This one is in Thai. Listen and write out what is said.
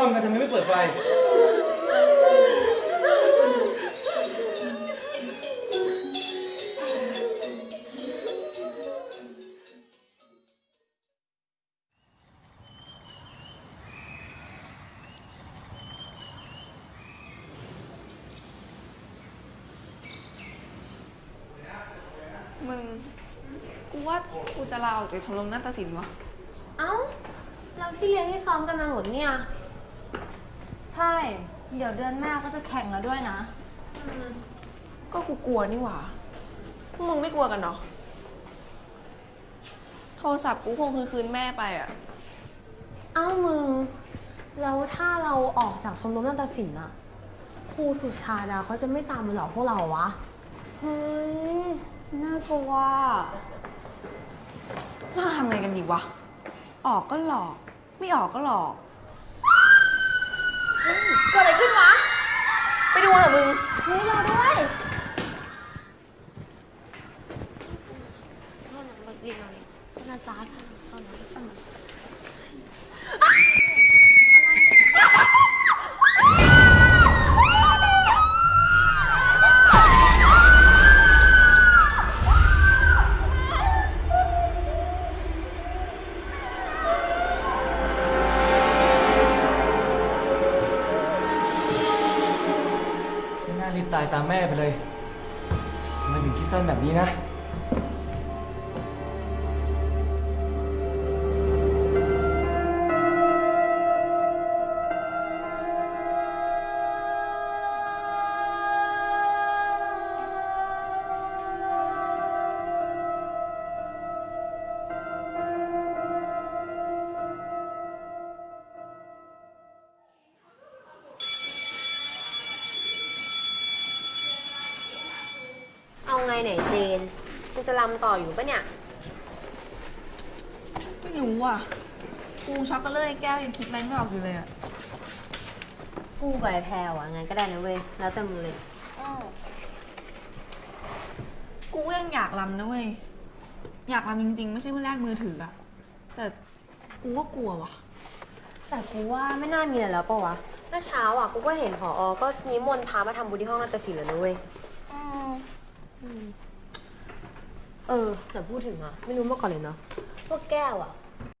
รำกันทำไมไม่เปิดไฟ มึง กูว่ากูจะลาออกจากชมรมนาฏศิลป์วะ เอ้า เราที่เรียนที่ซ้อมกันมาหมดเนี่ย ใช่ เดี๋ยวเดือนหน้าก็จะแข่งแล้วด้วยนะ ก็กูกลัวนี่หว่าพวกมึงไม่กลัวกันเนาะโทรศัพท์กูคงคืนคืนแม่ไปอะเอ้ามึง แล้วถ้าเราออกจากชมรมนาฏศิลป์อะครูสุชาดาเขาจะไม่ตามมาหลอกพวกเราวะ เฮ้ย น่ากลัว เราทำไงกันดีวะ ออกก็หลอก ไม่ออกก็หลอก เกิดอะไรขึ้นวะ ไปดูเหรอมึง เฮ้ยรอด้วยไม่น่ารีบตายตามแม่ไปเลยทำไมถึงคิดสั้นแบบนี้นะ ไงไหนเจนมึงจะรำต่ออยู่ปะเนี่ย ไม่รู้ว่ะ กูช็อกโกแลตแก้วยังคิดอะไรไม่ออกอยู่เลยอะกูกับไอ้แพรวอะไงก็ได้นะเว้ย แล้วแต่มึงเลย กูก็ยังอยากรำนะเว้ย อยากรำจริงๆ ไม่ใช่เพื่อแลกมือถืออะแต่กูก็กลัวว่ะ แต่กูว่าไม่น่ามีอะไรแล้วปะวะ เมื่อเช้าอะกูก็เห็นผออก็นิมนต์พามาทำบุญที่ห้องนาฏศิลป์แล้วนะเว้ย เออแต่พูดถึงอะไม่รู้มาก่อนเลยเนาะพวกแก้วอะ